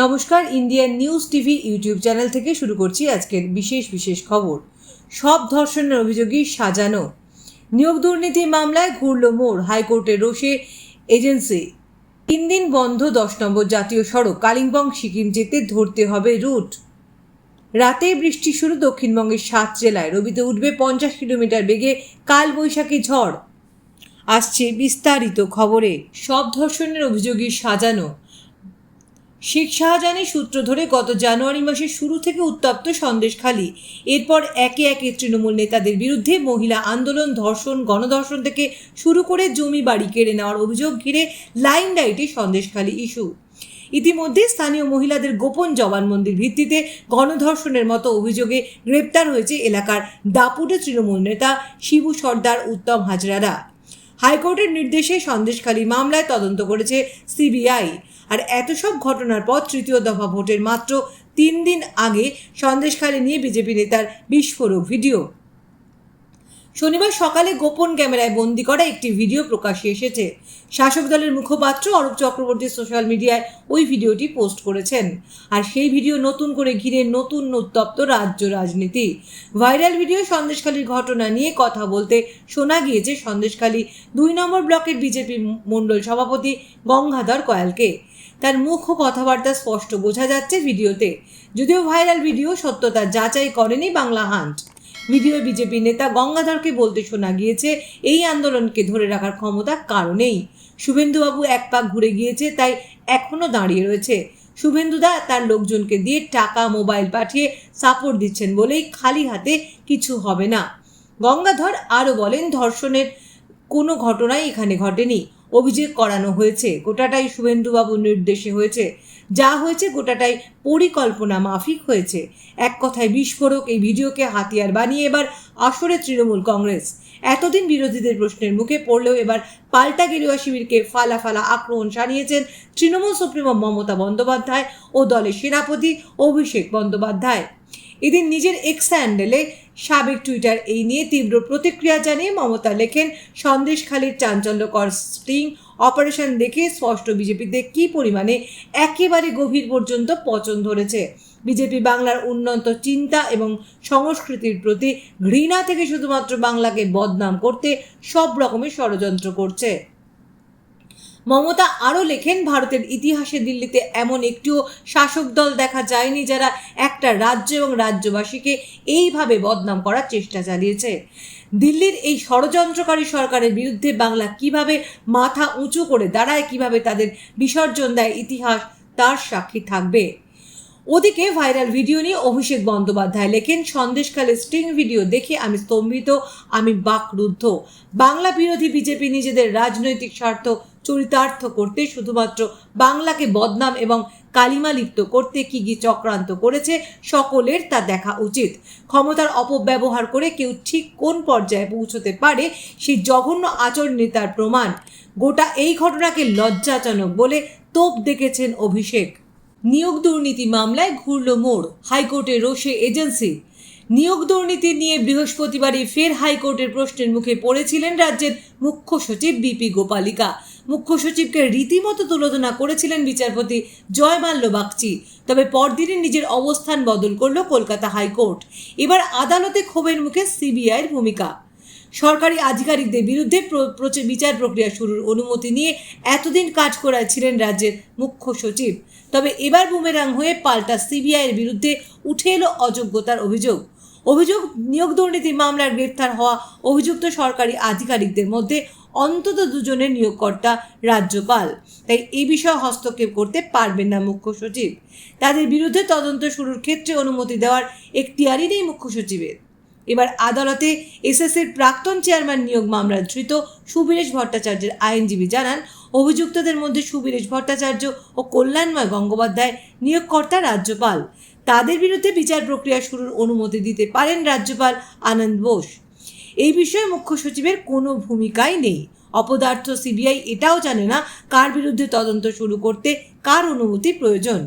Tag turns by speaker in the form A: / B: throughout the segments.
A: নমস্কার, Indian news TV YouTube channel থেকে শুরু করছি আজকের বিশেষ বিশেষ খবর। সব ধর্ষণের অভিযোগই সাজানো। নিয়োগ দুর্নীতি মামলায় ঘুরল মোড় হাইকোর্টের রোষে এজেন্সি। তিন দিন বন্ধ দশ নম্বর জাতীয় সড়ক, কালিম্পং সিকিম যেতে ধরতে হবে রুট। রাতে বৃষ্টি শুরু দক্ষিণবঙ্গের সাত জেলায়, রবিতে উঠবে পঞ্চাশ কিলোমিটার বেগে কালবৈশাখী ঝড়। আসছে বিস্তারিত খবরে। সব ধর্ষণের অভিযোগই সাজানো। শেখ শাহজাহানের সূত্র ধরে গত জানুয়ারি মাসের শুরু থেকে উত্তপ্ত সন্দেশখালী এরপর একে একে তৃণমূল নেতাদের বিরুদ্ধে মহিলা আন্দোলন, ধর্ষণ, গণধর্ষণ থেকে শুরু করে জমি বাড়ি কেড়ে নেওয়ার অভিযোগ ঘিরে লাইন ডাইটে সন্দেশখালী ইস্যু। ইতিমধ্যে স্থানীয় মহিলাদের গোপন জবানবন্দির ভিত্তিতে গণধর্ষণের মতো অভিযোগে গ্রেপ্তার হয়েছে এলাকার দাপুটে তৃণমূল নেতা শিবু সর্দার উত্তম হাজরারা। হাইকোর্টের নির্দেশে সন্দেশখালী মামলায় তদন্ত করেছে সিবিআই। আর এত সব ঘটনার পর তৃতীয় দফা ভোটের মাত্র তিন দিন আগে সন্দেশখালী নিয়ে বিজেপি নেতার বিস্ফোরক ভিডিও। শনিবার সকালে গোপন ক্যামেরায় বন্দি করা একটি ভিডিও প্রকাশে এসেছে। শাসক দলের মুখপাত্র অরূপ চক্রবর্তী সোশ্যাল মিডিয়ায় ওই ভিডিওটি পোস্ট করেছেন। আর সেই ভিডিও নতুন করে ঘিরে নতুন উত্তপ্ত রাজ্য রাজনীতি। ভাইরাল ভিডিও সন্দেশখালীর ঘটনা নিয়ে কথা বলতে শোনা গিয়েছে সন্দেশখালী দুই নম্বর ব্লকের বিজেপি মণ্ডল সভাপতি গঙ্গাধর কয়ালকে। তার মুখ ও কথাবার্তা স্পষ্ট বোঝা যাচ্ছে ভিডিওতে। যদিও ভাইরাল ভিডিও সত্যতা যাচাই করেনি বাংলা হান্ট। ভিডিও বিজেপি নেতা গঙ্গাধরকে বলতে শোনা গিয়েছে, এই আন্দোলনকে ধরে রাখার ক্ষমতা কারণেই। শুভেন্দুবাবু এক পাক ঘুরে গিয়েছে, তাই এখনও দাঁড়িয়ে রয়েছে। শুভেন্দুদা তার লোকজনকে দিয়ে টাকা, মোবাইল পাঠিয়ে সাপোর্ট দিচ্ছেন বলেই খালি হাতে কিছু হবে না। গঙ্গাধর আরও বলেন, ধর্ষণের কোনো ঘটনাই এখানে ঘটেনি। অভিযোগ করানো হয়েছে। গোটাটাই শুভেন্দুবাবুর নির্দেশে হয়েছে। যা হয়েছে, গোটাটাই পরিকল্পনা মাফিক হয়েছে। এক কথায় বিস্ফোরক এই ভিডিওকে হাতিয়ার বানিয়ে এবার আসরে তৃণমূল কংগ্রেস। এতদিন বিরোধীদের প্রশ্নের মুখে পড়লেও এবার পাল্টা গেরুয়া শিবিরকে ফালা ফালা আক্রমণ সানিয়েছেন তৃণমূল সুপ্রিমো মমতা বন্দ্যোপাধ্যায় ও দলের সেনাপতি অভিষেক বন্দ্যোপাধ্যায়। এদিন নিজের এক্স হ্যান্ডেলে সাবেক টুইটার এই নিয়ে তীব্র প্রতিক্রিয়া জানিয়ে মমতা লেখেন, সন্দেশখালীর চাঞ্চল্যকর স্টিং অপারেশন দেখে স্পষ্ট বিজেপিতে কি পরিমাণে একেবারে গভীর পর্যন্ত পচন ধরেছে। বিজেপি বাংলার উন্নত চিন্তা এবং সংস্কৃতির প্রতি ঘৃণা থেকে শুধুমাত্র বাংলাকে বদনাম করতে সব রকমের ষড়যন্ত্র করছে। মমতা আরও লেখেন, ভারতের ইতিহাসে দিল্লিতে এমন একটিও শাসক দল দেখা যায়নি যারা একটা রাজ্য এবং রাজ্যবাসীকে এইভাবে বদনাম করার চেষ্টা চালিয়েছে। দিল্লির এই ষড়যন্ত্রকারী সরকারের বিরুদ্ধে বাংলা কীভাবে মাথা উঁচু করে দাঁড়ায়, কীভাবে তাদের বিসর্জন দেয় ইতিহাস, তার সাক্ষী থাকবে। ওদিকে ভাইরাল ভিডিও নিয়ে অভিষেক বন্দ্যোপাধ্যায় লেখেন সন্দেশকালে স্টিং ভিডিও দেখে আমি স্তম্ভিত, আমি বাকরুদ্ধ। বাংলা বিরোধী বিজেপি নিজেদের রাজনৈতিক স্বার্থ চরিতার্থ করতে শুধুমাত্র বাংলাকে বদনাম এবং কালিমা লিপ্ত করতে কি কি চক্রান্ত করেছে সকলের তা দেখা উচিত। ক্ষমতার অপব্যবহার করে কেউ ঠিক কোন পর্যায়ে পৌঁছতে পারে সেই জঘন্য আচরণে তার প্রমাণ। গোটা এই ঘটনাকে লজ্জাজনক বলে তোপ দেখেছেন অভিষেক। নিয়োগ দুর্নীতি মামলায় ঘুরল মোড় হাইকোর্টের রোষে এজেন্সি। নিয়োগ দুর্নীতি নিয়ে বৃহস্পতিবারই ফের হাইকোর্টের প্রশ্নের মুখে পড়েছিলেন রাজ্যের মুখ্য সচিব বিপি গোপালিকা। মুখ্য সচিবকে রীতিমতো তুলনা করেছিলেন বিচারপতি জয়মাল্য বাগচি। তবে পরদিনই নিজের অবস্থান বদল করল কলকাতা হাইকোর্ট। এবার আদালতে ক্ষোভের মুখে সিবিআইয়ের ভূমিকা। সরকারি আধিকারিকদের বিরুদ্ধে বিচার প্রক্রিয়া শুরুর অনুমতি নিয়ে এতদিন কাজ করাচ্ছিলেন রাজ্যের মুখ্য সচিব। তবে এবার বুমেরাং হয়ে পাল্টা সিবিআইয়ের বিরুদ্ধে উঠে এলো অযোগ্যতার অভিযোগ। অভিযোগ, নিয়োগ দুর্নীতি মামলার গ্রেফতার হওয়া অভিযুক্ত সরকারি আধিকারিকদের মধ্যে অন্তত দুজনের নিয়োগকর্তা রাজ্যপাল। তাই এই বিষয়ে হস্তক্ষেপ করতে পারবেন না মুখ্য সচিব। তাদের বিরুদ্ধে তদন্ত শুরুর ক্ষেত্রে অনুমতি দেওয়ার এখতিয়ারই নেই মুখ্য সচিবের। এবার আদালতে এসএসসির প্রাক্তন চেয়ারম্যান নিয়োগ মামলার ধৃত সুবীরেশ ভট্টাচার্যের আইনজীবী জানান, অভিযুক্তদের মধ্যে সুবীরেশ ভট্টাচার্য ও কল্যাণময় গঙ্গোপাধ্যায় নিয়োগকর্তা রাজ্যপাল। তাদের বিরুদ্ধে বিচার প্রক্রিয়া শুরুর অনুমতি দিতে পারেন রাজ্যপাল আনন্দ বোস। এই বিষয়ে মুখ্য সচিবের কোনো ভূমিকাই নেই। অপদার্থ সিবিআই এটাও জানে না কার বিরুদ্ধে তদন্ত শুরু করতে কার অনুমতি প্রয়োজন।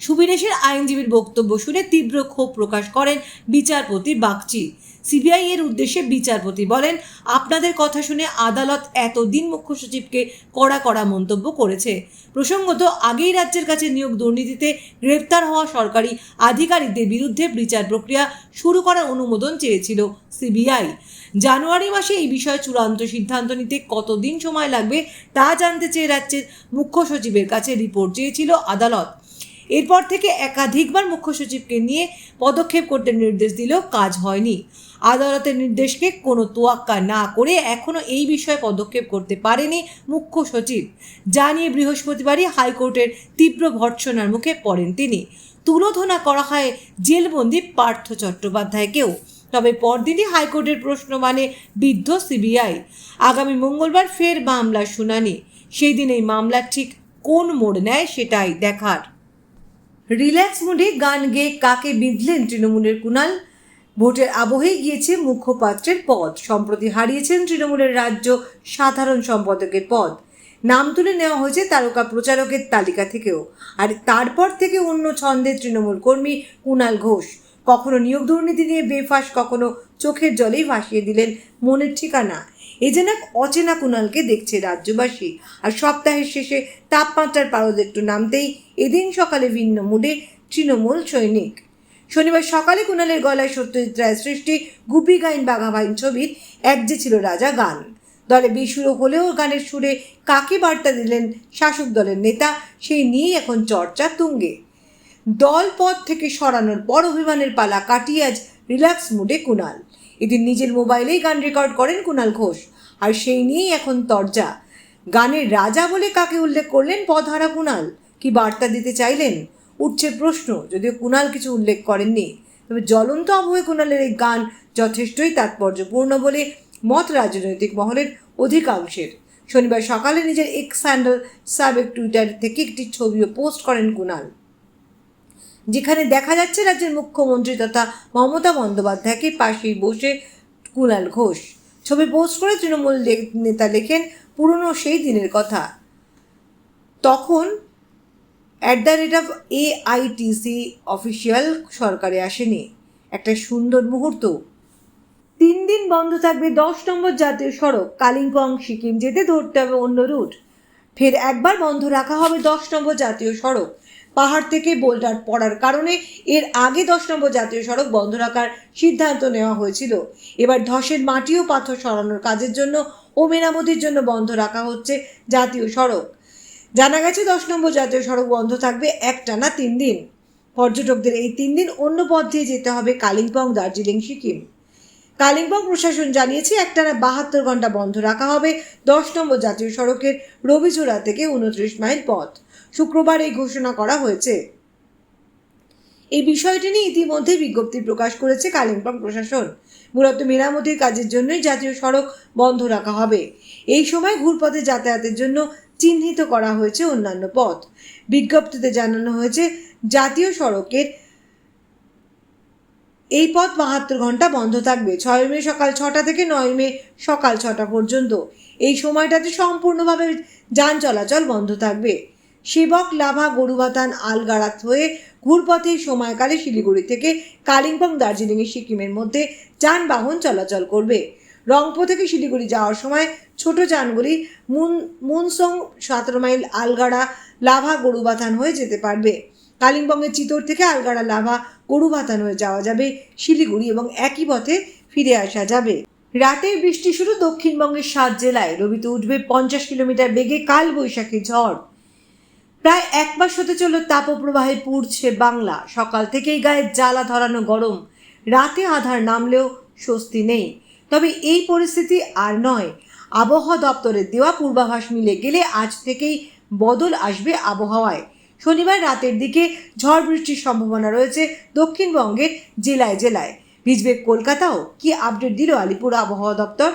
A: সুবিনেশের আইনজীবীর বক্তব্য শুনে তীব্র ক্ষোভ প্রকাশ করেন বিচারপতি বাগচি। সিবিআই এর উদ্দেশ্যে বিচারপতি বলেন, আপনাদের কথা শুনে আদালত এতদিন মুখ্য সচিবকে কড়া কড়া মন্তব্য করেছে। প্রসঙ্গত, আগেই রাজ্যের কাছে নিয়োগ দুর্নীতিতে গ্রেফতার হওয়া সরকারি আধিকারিকদের বিরুদ্ধে বিচার প্রক্রিয়া শুরু করার অনুমোদন চেয়েছিল সিবিআই। জানুয়ারি মাসে এই বিষয়ে চূড়ান্ত সিদ্ধান্ত নিতে কতদিন সময় লাগবে তা জানতে চেয়ে রাজ্যের মুখ্য সচিবের কাছে রিপোর্ট চেয়েছিল আদালত। এরপর থেকে একাধিকবার মুখ্য সচিবকে নিয়ে পদক্ষেপ করতে নির্দেশ দিলেও কাজ হয়নি। আদালতের নির্দেশকে কোনো তোয়াক্কা না করে এখনও এই বিষয়ে পদক্ষেপ করতে পারেনি মুখ্য সচিব। জানিয়ে বৃহস্পতিবারই হাইকোর্টের তীব্র ভর্ৎসনার মুখে পড়েন তিনি। তুলোধনা করা হয় জেলবন্দি পার্থ চট্টোপাধ্যায়কেও। তবে পরদিনই হাইকোর্টের প্রশ্ন মানে বিদ্ধ সিবিআই। আগামী মঙ্গলবার ফের মামলার শুনানি। সেই দিন এই মামলার ঠিক কোন মোড় নেয় সেটাই দেখার। রিল্যাক্স মুডে গান গেয়ে কাকে বিঁধলেন তৃণমূলের কুণাল? ভোটের আবহেই গিয়েছে মুখপাত্রের পদ। সম্প্রতি হারিয়েছেন তৃণমূলের রাজ্য সাধারণ সম্পাদকের পদ। নাম তুলে নেওয়া হয়েছে তারকা প্রচারকের তালিকা থেকেও। আর তারপর থেকে অন্য ছন্দে তৃণমূল কর্মী কুণাল ঘোষ। কখনো নিয়োগ দুর্নীতি নিয়ে বেফাস, কখনো চোখের জলেই ভাসিয়ে দিলেন মনের ঠিকানা। এ যেন এক অচেনা কুণালকে দেখছে রাজ্যবাসী। আর সপ্তাহের শেষে তাপমাত্রার পারদ একটু নামতেই এদিন সকালে ভিন্ন মুডে তৃণমূল সৈনিক। শনিবার সকালে কুণালের গলায় সত্যজিৎ রায় সৃষ্টি, গুপি গাইন বাঘাবাইন ছবির এক যে ছিল রাজা গান। দলে বেসুরো হলেও গানের সুরে কাকে বার্তা দিলেন শাসক দলের নেতা, সেই নিয়েই এখন চর্চা তুঙ্গে। দল পদ থেকে সরানোর পর অভিমানের পালা কাটিয়ে আজ রিল্যাক্স মুডে কুণাল। এদিন নিজের মোবাইলেই গান রেকর্ড করেন কুণাল ঘোষ। আর সেই নিয়েই এখন তরজা। গানের রাজা বলে কাকে উল্লেখ করলেন পদহারা কুণাল কি বার্তা দিতে চাইলেন? উঠছে প্রশ্ন, যদিও কুণাল কিছু উল্লেখ করেননি। তবে জ্বলন্ত আবহে কুণালের এই গান যথেষ্টই তাৎপর্যপূর্ণ বলে মত রাজনৈতিক মহলের অধিকাংশের। শনিবার সকালে নিজের এক্স হ্যান্ডেল সাবেক টুইটার থেকে একটি ছবিও পোস্ট করেন কুণাল যেখানে দেখা যাচ্ছে রাজ্যের মুখ্যমন্ত্রী তথা মমতা বন্দ্যোপাধ্যায়কে পাশেই বসে কুণাল ঘোষ। ছবি পোস্ট করে তৃণমূল নেতা লেখেন, পুরনো সেই দিনের কথা। তখন at the rate of AITC official সরকারে আসেনি। একটা সুন্দর মুহূর্ত। তিন দিন বন্ধ থাকবে দশ নম্বর জাতীয় সড়ক। কালিম্পং, সিকিম যেতে ধরতে হবে অন্য রুট। ফের একবার বন্ধ রাখা হবে দশ নম্বর জাতীয় সড়ক। পাহাড় থেকে বোল্ডার পড়ার কারণে এর আগে দশ নম্বর জাতীয় সড়ক বন্ধ রাখার সিদ্ধান্ত নেওয়া হয়েছিল। এবার ধসের মাটি ও পাথর সরানোর কাজের জন্য ও মেরামতির জন্য বন্ধ রাখা হচ্ছে জাতীয় সড়ক। জানা গেছে, দশ নম্বর জাতীয় সড়ক বন্ধ থাকবে একটানা তিন দিন। পর্যটকদের এই তিন দিন অন্য পথ দিয়ে যেতে হবে কালিম্পং, দার্জিলিং, সিকিম। কালিম্পং প্রশাসন জানিয়েছে, একটানা বাহাত্তর ঘণ্টা বন্ধ রাখা হবে দশ নম্বর জাতীয় সড়কের রবিচূড়া থেকে উনত্রিশ মাইল পথ। শুক্রবার এই ঘোষণা করা হয়েছে। এই বিষয়টি নিয়ে ইতিমধ্যে বিজ্ঞপ্তি প্রকাশ করেছে কালিম্পং প্রশাসন। মূলত মেরামতির কাজের জন্যই জাতীয় সড়ক বন্ধ রাখা হবে। এই সময় ঘুরপথে যাতায়াতের জন্য চিহ্নিত করা হয়েছে অন্যান্য পথ। বিজ্ঞপ্তিতে জানানো হয়েছে, জাতীয় সড়কের এই পথ বাহাত্তর ঘণ্টা বন্ধ থাকবে, ছয় মে সকাল ছটা থেকে নয় মে সকাল ছটা পর্যন্ত। এই সময়টাতে সম্পূর্ণভাবে যান চলাচল বন্ধ থাকবে। সেবক লাভা গরুবাতান আলগাড়াত হয়ে ঘুরপথে সময়কালে শিলিগুড়ি থেকে কালিম্পং দার্জিলিংয়ে সিকিমের মধ্যে যানবাহন চলাচল করবে। রংপো থেকে শিলিগুড়ি যাওয়ার সময় ছোট যানগুলি মুন, মুনসং সতেরো মাইল আলগাড়া লাভা গরুবাথান হয়ে যেতে পারবে। কালিম্পংয়ের চিতোর থেকে আলগাড়া লাভা গরুবাথান হয়ে যাওয়া যাবে শিলিগুড়ি এবং একই পথে ফিরে আসা যাবে। রাতের বৃষ্টি শুরু দক্ষিণবঙ্গের সাত জেলায়। রবিতে উঠবে পঞ্চাশ কিলোমিটার বেগে কাল বৈশাখী ঝড়। প্রায় এক মাস হতে চলল তাপপ্রবাহে পুড়ছে বাংলা। সকাল থেকেই গায়ে জ্বালা ধরানো গরম। রাতে আধার নামলেও স্বস্তি নেই। তবে এই পরিস্থিতি আর নয়। আবহাওয়া দপ্তরের দেওয়া পূর্বাভাস মিলে গেলে আজ থেকেই বদল আসবে আবহাওয়ায়। শনিবার রাতের দিকে ঝড় বৃষ্টির সম্ভাবনা রয়েছে দক্ষিণবঙ্গের জেলায় জেলায়। ভিজবে কলকাতাও। কি আপডেট দিল আলিপুর আবহাওয়া দপ্তর?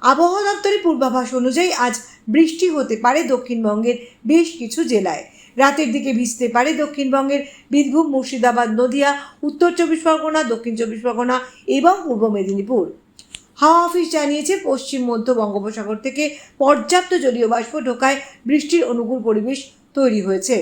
A: আবহাওয়া দপ্তরের পূর্বাভাস অনুযায়ী আজ বৃষ্টি হতে পারে দক্ষিণবঙ্গের বেশ কিছু জেলায়। রাতের দিকে ভিজতে পারে দক্ষিণবঙ্গের বীরভূম, মুর্শিদাবাদ, নদিয়া, উত্তর চব্বিশ পরগনা, দক্ষিণ চব্বিশ পরগনা এবং পূর্ব মেদিনীপুর। হাওয়া অফিস জানিয়েছে, পশ্চিম মধ্য বঙ্গোপসাগর থেকে পর্যাপ্ত জলীয় বাষ্প ঢোকায় বৃষ্টির অনুকূল পরিবেশ তৈরি হয়েছে।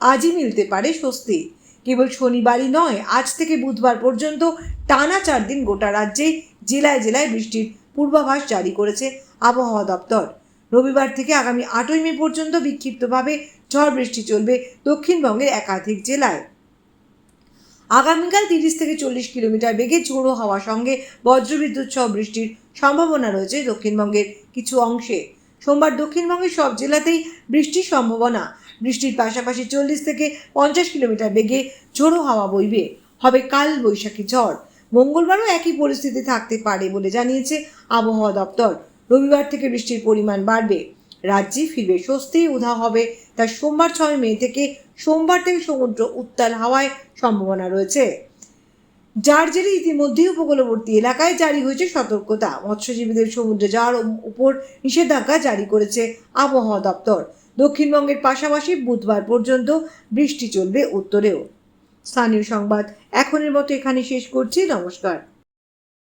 A: আজই মিলতে পারে স্বস্তি। কেবল শনিবারই নয়, আজ থেকে বুধবার পর্যন্ত টানা চার দিন গোটা রাজ্যে জেলায় জেলায় বৃষ্টির পূর্বাভাস জারি করেছে আবহাওয়া দপ্তর। রবিবার থেকে আগামী আটই মে পর্যন্ত বিক্ষিপ্তভাবে ঝড় বৃষ্টি চলবে দক্ষিণবঙ্গের একাধিক জেলায়। আগামীকাল তিরিশ থেকে চল্লিশ কিলোমিটার বেগে ঝোড়ো হাওয়া সঙ্গে বজ্রবিদ্যুৎ সহ বৃষ্টির সম্ভাবনা রয়েছে দক্ষিণবঙ্গের কিছু অংশে। সোমবার দক্ষিণবঙ্গের সব জেলাতেই বৃষ্টির সম্ভাবনা। বৃষ্টির পাশাপাশি চল্লিশ থেকে পঞ্চাশ কিলোমিটার বেগে ঝোড়ো হাওয়া বইবে। হবে কাল বৈশাখী ঝড়। মঙ্গলবারও একই পরিস্থিতি থাকতে পারে বলে জানিয়েছে আবহাওয়া দপ্তর। রবিবার থেকে বৃষ্টির পরিমাণ বাড়বে। রাজ্যে ফিরবে স্বস্তি উধা হবে। তার সোমবার ছয় মে থেকে সোমবার থেকে সমুদ্র উত্তাল হাওয়ায় সম্ভাবনা রয়েছে। যার জেরে ইতিমধ্যেই উপকূলবর্তী এলাকায় জারি হয়েছে সতর্কতা। মৎস্যজীবীদের সমুদ্রে যাওয়ার উপর নিষেধাজ্ঞা জারি করেছে আবহাওয়া দপ্তর। দক্ষিণবঙ্গের পাশাপাশি বুধবার পর্যন্ত বৃষ্টি চলবে উত্তরেও। স্থানীয় সংবাদ এখনের মতো এখানে শেষ করছি। নমস্কার।